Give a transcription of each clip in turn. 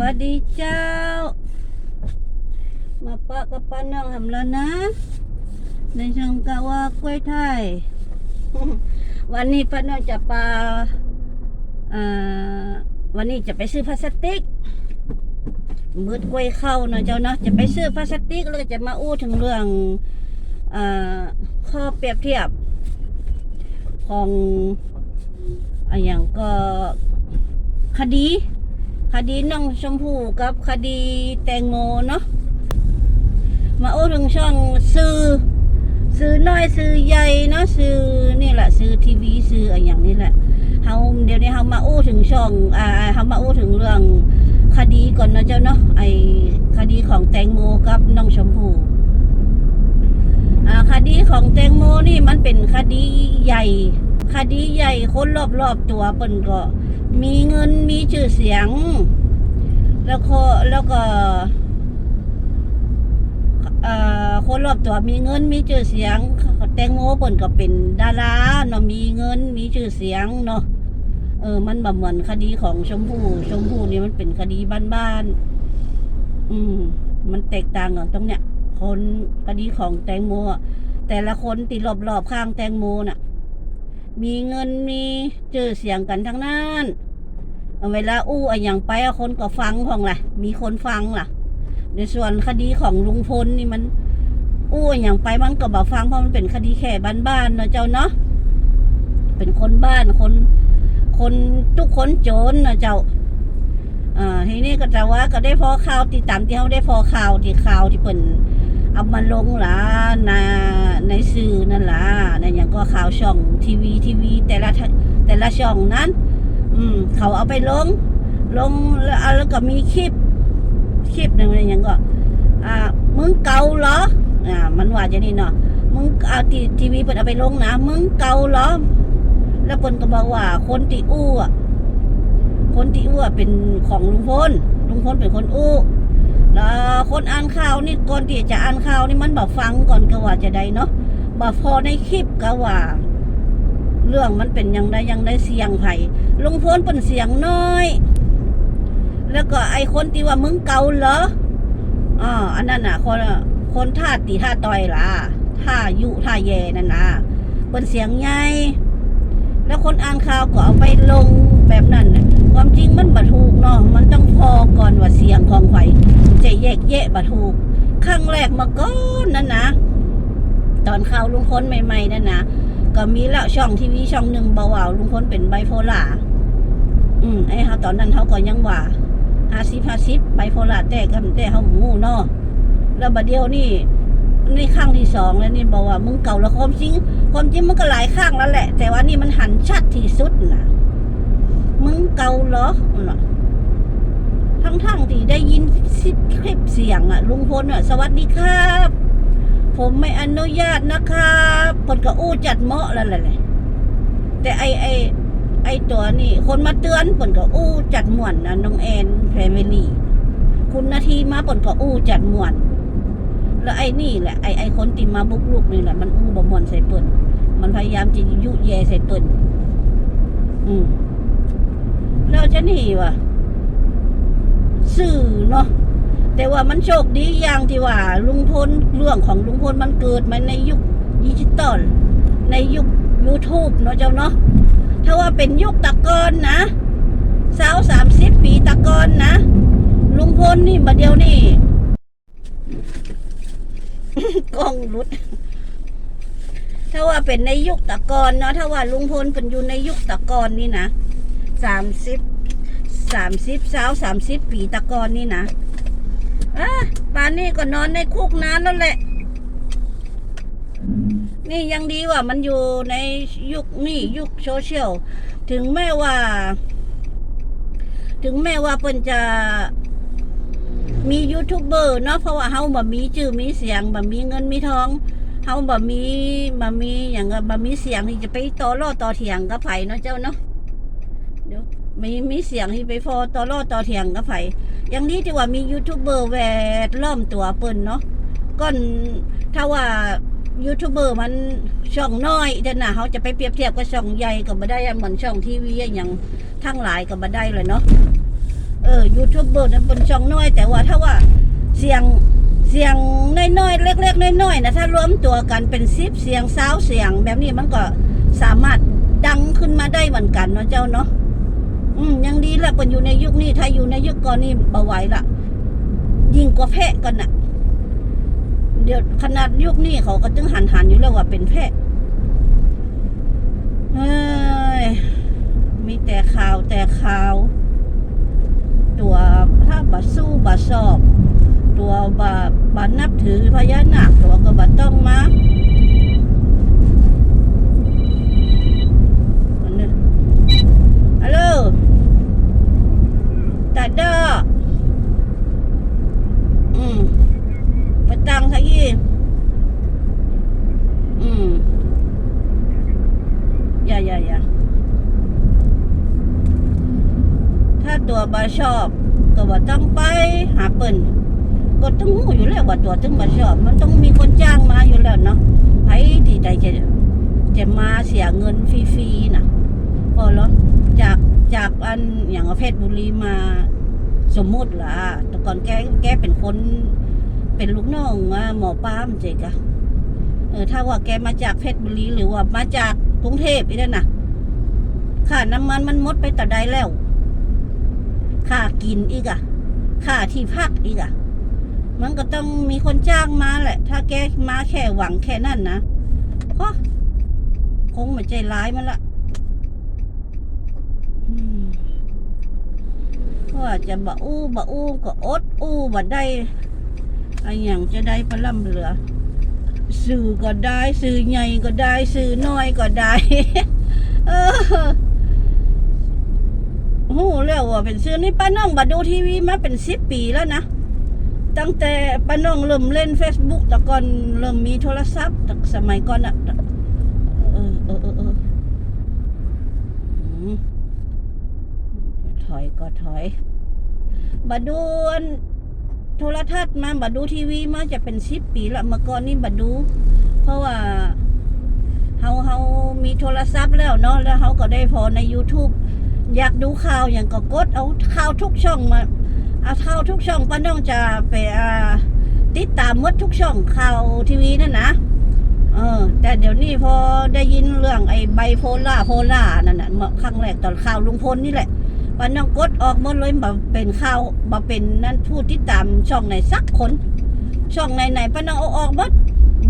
วัสดีเจ้า มาปะกับป้าน้องทำแล้วนะ ในช่องกะว่ากล้วยไทย วันนี้ป้าน้องจะปาวันนี้จะไปซื้อพลาสติกมืดกล้วยเข้าเนาะเจ้าเนาะจะไปซื้อพลาสติก แล้วจะมาอู้ถึงเรื่องอข้อเปรียบเทียบ ของอย่างก็คดี คดีน้องชมพู่กับคดีแตงโมเนาะมาโอ้ถึงช่องซื้อซื้อน้อยซื้อใหญ่เนาะซื้อนี่แหละซื้อทีวีซื้ออะไรอย่างนี้แหละเฮาเดี๋ยวนี้เฮามาโอ้ถึงช่องอ่าเฮามาโอ้ถึงเรื่องคดีก่อนเนาะเจ้าเนาะไอคดีของแตงโมกับน้องชมพู่อาคดีของแตงโมนี่มันเป็นคดีใหญ่ คดีใหญ่คนรอบๆตัวเปิ้นก็ มีเงินมีชื่อเสียง แล้วก็แล้วก็คนรอบตัวมีเงินมีชื่อเสียง แตงโมเปิ่นก็เป็นดาราเนาะมีเงินมีชื่อเสียงเนาะเออ มันแบบเหมือนคดีของชมพู่ชมพู่นี่มันเป็นคดีบ้านๆอืม มันแตกต่างกันตรงเนี้ย คนคดีของแตงโมแต่ละคนติดรอบๆข้างแตงโมน่ะ มีเงินมีชื่อเสียงกันทั้งนั้นเวลาอู้อะอย่างไปอะคนก็ฟังพองล่ะ มีคนฟังล่ะ ในส่วนคดีของลุงพลนี่มันอู้อะอย่างไปมันก็บ่ฟังเพราะมันเป็นคดีแค่บ้านๆเนาะเจ้าเนาะเป็นคนบ้านคน คนทุกคนโจรนะเจ้าอ่าทีนี้ก็จะว่าก็ได้พอข่าวติดตามที่เขาได้พอข่าวที่ข่าวที่เปิน เอามาลงล่ะในในสื่อนั่นล่ะในอย่างก็ข่าวช่องทีวีทีวี แต่ละแต่ละช่องนั้น อืม เขาเอาไปลง ลงแล้วแล้วก็มีคลิป คลิปหนึ่งอะไรอย่างก็ อ่า มึงเกาเหรอ อ่า มันว่าจะนี่เนาะมึงเอาทีทีวีเปิดเอาไปลงนะมึงเกาเหรอ แล้วเปิ่นก็บอกว่า คนที่อู้อะคนที่อู้อะเป็นของลุงพลลุงพลเป็นคนอู้ แล้วคนอ่านข่าวนี่ก่อนที่จะอ่านข่าวนี่มันบอกฟังก่อนก็ว่าจะได้เนาะบอกพอในคลิปก็ว่า เรื่องมันเป็นยังไงยังได้เสียงไผ่ลุงพลเป็นเสียงน้อย แล้วก็ไอคนที่ว่ามึงเกาเหรออ่าอันนั้นน่ะ คนคนท่าตีท่าต่อยล่ะท่ายุท่าแย่นั่นน่ะเป็นเสียงใหญ่แล้วคนอ่านข่าวก็เอาไปลงแบบนั้นนะ ความจริงมันบัถูกเนาะมันต้องพอก่อนว่าเสียงของไผ่จะแยกแยะบัถูกครั้งแรกมาก่อนนั่นนะ ตอนข่าวลุงพลใหม่ๆนั่นนะก็มีแล้วช่องทีวีช่องหนึ่งเบาว่าลุงพลเป็นไบโพล่าอืมไอ้เขาตอนนั้นเขาก็ยังว่าอาซิพาซิบไบโพล่าแต่กันแต่เขาหมู่เนาะแล้วบัดเดียวนี่นี่ข้างที่สองแล้วนี่บอกว่ามึงเก่าแล้วความจริง ความจริงมันก็หลายข้างแล้วแหละ แต่ว่านี่มันหันชัดที่สุดน่ะ มึงเก่าเหรอทั้งๆที่ได้ยินซิคลิปเสียงอะลุงพลอะสวัสดีครับ ผมไม่อนุญาตนะครับคนก็อู้จัดเมาะแล้วแหละแต่ไอไอไอตัวนี่คนมาเตือนผลก็อู้จัดม่วนนะน้องแอนแฟมิลี่คุณนาทีมาผลก็อู้จัดม่วน แล้วไอ้นี่แหละไอไอคนติมาบุกลุกนี่แหละมันอู้บ่ม่วนใส่เปิ่นมันพยายามจะยุแยใส่เปิ่นอืม แล้วจะหนีวะสื่อเนาะแต่ว่ามันโชคดีอย่างที่ว่า ลุงพลเรื่องของลุงพลมันเกิดมาในยุคดิจิตอลในยุค YouTube เนาะเจ้าเนาะถ้าว่าเป็นยุคตะกอนนะสาวสามสิบปีตะกอนนะ ลุงพลนี่มาเดียวนี่กล้องรุด ถ้าว่าเป็นในยุคตะกอนเนาะถ้าว่าลุงพลเป็นอยู่ในยุคตะกอนนี่นะ สามสิบสามสิบสาวสามสิบปีตะกอนนี่นะอะป่านนี้ก็นอนในคุกนานแล้วแหละ นี่ยังดีว่ามันอยู่ในยุคนี่ยุคโซเชียล ถึงแม้ว่า ถึงแม้ว่าเพิ่นจะมียูทูบเบอร์เนาะเพราะว่าเฮาบ่มีชื่อมีเสียงบ่มีเงินมีทองเฮาบ่มีบ่มีอย่างบ่มีเสียงที่จะไปต่อล้อต่อเถียงกับไผเนาะเจ้าเนาะ มีมีเสียงที่ไปฟอต่อล้อต่อเถียงกับไผอย่างนี้ที่ว่ามียูทูบเบอร์แวดล้อมตัวเปิ้นเนาะก่อนถ้าว่ายูทูบเบอร์มันช่องน้อยเด่น่ะเขาจะไปเปรียบเทียบกับช่องใหญ่ก็บ่ได้เหมือนช่องทีวีอย่างทั้งหลายก็บ่ได้เลยเนาะเอออยูทูบเบอร์นั้นเป็นช่องน้อย แต่ว่าถ้าว่าเสียงเสียงน้อยๆเล็กๆน้อยๆนะถ้ารวมตัวกันเป็นซิปเสียงสาวเสียง แบบนี้มันก็สามารถดังขึ้นมาได้เหมือนกันเนาะเจ้าเนาะ อืมยังดีละเป็นอยู่ในยุคนี้ถ้าอยู่ในยุคก่อนนี่เบาไหวละยิ่งกว่าแพะกันน่ะ เดี๋ยวขนาดยุคนี้เขาก็จึงหันหันอยู่แล้วว่าเป็นแพะเฮ้ยมีแต่ข่าวแต่ข่าว ตัวถ้าบัสู้บัสอบ ตัวบาบานับถือพญานาคตัวก็บัต้องมาอันนี้ฮัลโหลตาดออืมประตังทะยี่อืมอย่าอย่าอย่า ถ้าตัวบาชอบ ก็ว่าต้องไปหาเปิ่นก็ ต้องรู้อยู่แล้วว่าตัวต้องบาชอบ มันต้องมีคนจ้างมาอยู่แล้วเนาะไผที่ใดจะจะมาเสียเงินฟรีๆนะพอแล้วจากจากอันอย่างเพชรบุรีมาสมมุติล่ะแต่ก่อนแกแกเป็นคน เป็นลูกน้องหมอป้ามเจ๊กะเออถ้าว่าแกมาจากเพชรบุรีหรือว่ามาจากกรุงเทพอีนั่นน่ะค่าน้ำมันมันมดไปแต่ใดแล้วค่ากินอีกอะค่าที่พักอีกอะ มันก็ต้องมีคนจ้างมาแหละ ถ้าแกมาแค่หวังแค่นั้นนะก็คงไม่ใจร้ายมันละอืมว่าจะบะอู้บะอู้ก็อดอู้บะได้อะไรอย่างจะได้พล่ำเหลือสื่อก็ได้สื่อใหญ่ก็ได้สื่อน้อยก็ได้เออโอ้โหแล้วว่าเป็นซื้อนี่ป้าน้องบัดดูทีวีมาเป็นสิบปีแล้วนะ ตั้งแต่ป้าน้องเริ่มเล่น Facebook แต่ก่อนเริ่มมีโทรศัพท์แต่สมัยก่อนอะเออเออเออเออถอยก็ถอยบัดดูนโทรทัศน์มาบัดดูทีวีมาจะเป็นสิบปีละเมื่อก่อนนี่บัดดู เพราะว่าเฮาเฮามีโทรศัพท์แล้วเนาะแล้วเฮาก็ได้พอใน YouTube อยากดูข่าวอย่างก็กดเอาข่าวทุกช่องมา เอาเข่าทุกช่องป้าน้องจะไปติดตามมดทุกช่องข่าวทีวีนั่นนะเออ แต่เดี๋ยวนี้พอได้ยินเรื่องไอ้ไบโพล่าโพล่านั่นน่ะครั้งแรกตอนข่าวลุงพลนี่แหละป้าน้องกดออกหมดเลยมาเป็นข่าวมาเป็นนั่นผู้ติดตามช่องไหนสักคน ช่องไหนไหนป้าน้องเอาออกหมด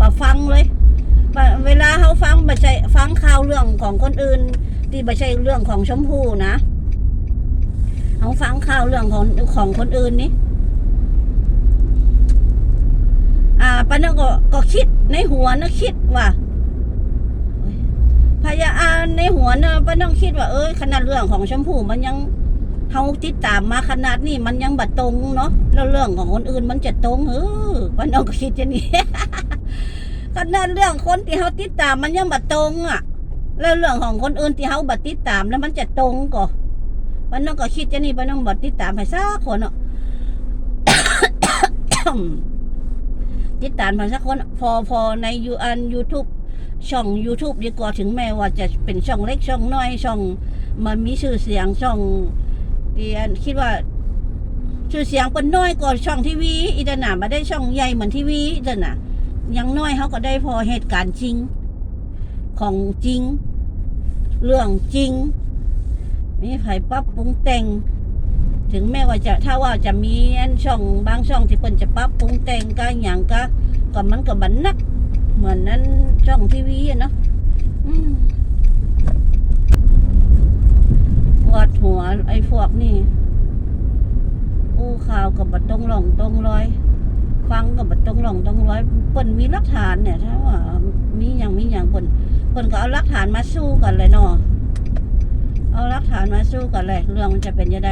มาฟังเลยเวลาเขาฟังมาใจฟังข่าวเรื่องของคนอื่นที่ไม่ใช่เรื่องของชมพู่นะ เอาฟังข่าวเรื่องของของคนอื่นนี่อ่าปานังก็ก็คิดในหัวนะคิดว่าพยาอานในหัวนะปานังคิดว่าเอ้ยขนาดเรื่องของชมพู่มันยังเฮาติดตามมาขนาดนี้มันยังบัดตรงเนาะแล้วเรื่องของคนอื่นมันจะตรงเออปานังก็คิดอย่างนี้ขนาดเรื่องคนที่เฮาติดตามมันยังบัดตรงอะ แล้วเรื่องของคนอื่นที่เขาบัดติดตามแล้วมันจะตรงก่อ ปานน้องก็คิดจะนี่ปานน้องบัดติดตามให้สักคนอะติดตามให้สักคนพอพอในยูอันยูทูบช่อง YouTube ดีกว่าถึงแม้ว่าจะเป็นช่องเล็กช่องน้อยช่อง มันมีชื่อเสียงช่องที่อันคิดว่าชื่อเสียงเป็นน้อยกว่าช่องทีวีอีตนามาได้ช่องใหญ่เหมือนทีวีอีตนายังน้อยเขาก็ได้พอเหตุการณ์จริง ของจริง เรื่องจริง มีไผปรับปรุงแต่ง ถึงแม้ว่าจะถ้าว่าจะมีอันช่องบางช่องที่เพิ่นจะปรับปรุงแต่งก็อย่างก็ก็มันก็บันนัก เหมือนนั้นช่องทีวีเนาะปวดหัวไอ้พวกนี่อู้ข่าวกับบัดตรงหล่องตรงร้อย ฟังกับบัดตรงหล่องตรงร้อยเปิ้นมีหลักฐานเนี่ยถ้าว่ามีอย่างมีอย่างเปิ้นคนก็เอาหลักฐานมาสู้กันเลยเนาะ เอาหลักฐานมาสู้กันเลยเรื่องมันจะเป็นยังไง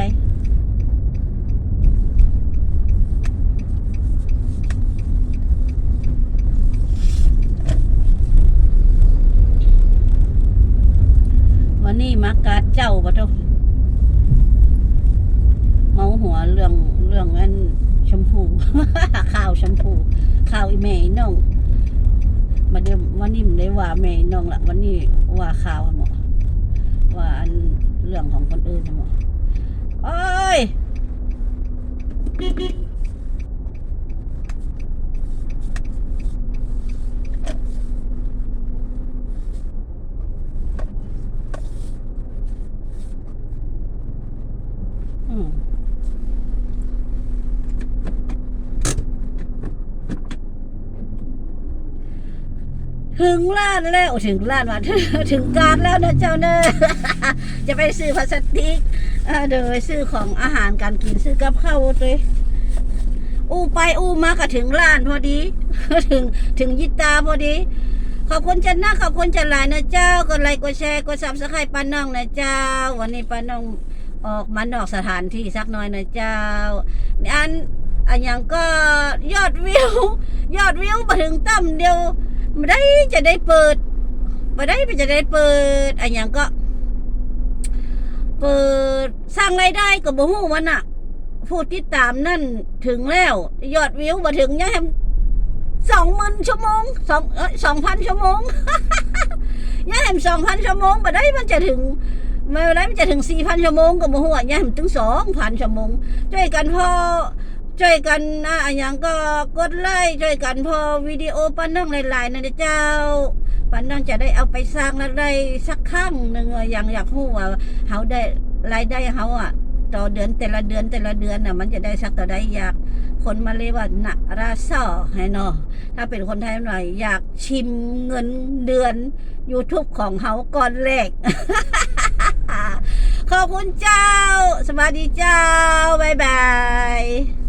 วันนี้มาการเจ้าปะทุกเมาหัวเรื่องเรื่องอันชมพูข่าวชมพูข่าวอีเมย์น้องมาเดิมวันนี้มันได้ว่าแม่น้องละวันนี้ว่าข่าว เอ้ย ถึงร้านแล้วถึงร้านว่าถึงการแล้วนะเจ้าเนอะจะไปซื้อพลาสติกเออเดี๋ยวไปซื้อของอาหารการกินซื้อกับข้าวเลยอู้ไปอู้มาก็ถึงร้านพอดี ถึงถึงยิตาพอดีขอบคุณจันนะขอบคุณจันหลายนะเจ้ากดไลค์กดแชร์กดซับสไครต์ป้าน้องนะเจ้า วันนี้ป้าน้องออกมานอกสถานที่สักหน่อยนะเจ้าอันอันย่างก็ยอดวิวยอดวิวมาถึงต่ำเดียว ม่ได้จะได้เปิดไม่ได้จะได้เปิดอันอย่างก็เปิดสร้างรายได้กับบ่ฮู้มันอะผู้ติดตามนั่นถึงแล้ว ยอดวิวมาถึงยังแฮมสองหมื่นชั่วโมงสองเอ้ยสองพันชั่วโมงยังแฮมสองพันชั่วโมงมาได้มันจะถึงไม่ได้มันจะถึงสี่พันชั่วโมงก็บ่ฮู้ยังแฮมถึงสองพันชั่วโมงช่วยกันพอ ช่วยกันนะอย่างก็กดไลค์ช่วยกันพอวิดีโอปันน้องหลายๆนะเจ้าปันน้องจะได้เอาไปสร้างแล้วได้สักครั้งหนึ่งอะย่างอยากรู้ว่าเขาได้รายได้เขาอะ ต่อเดือนแต่ละเดือนแต่ละเดือนน่ะ มันจะได้สักต่อได้อยากคนมาเลยว่านะราซอให้เนาะถ้าเป็นคนไทยหน่อย อยากชิมเงินเดือน YouTube ของเขาก่อนแรกขอบคุณเจ้า สวัสดีเจ้า บ๊ายบาย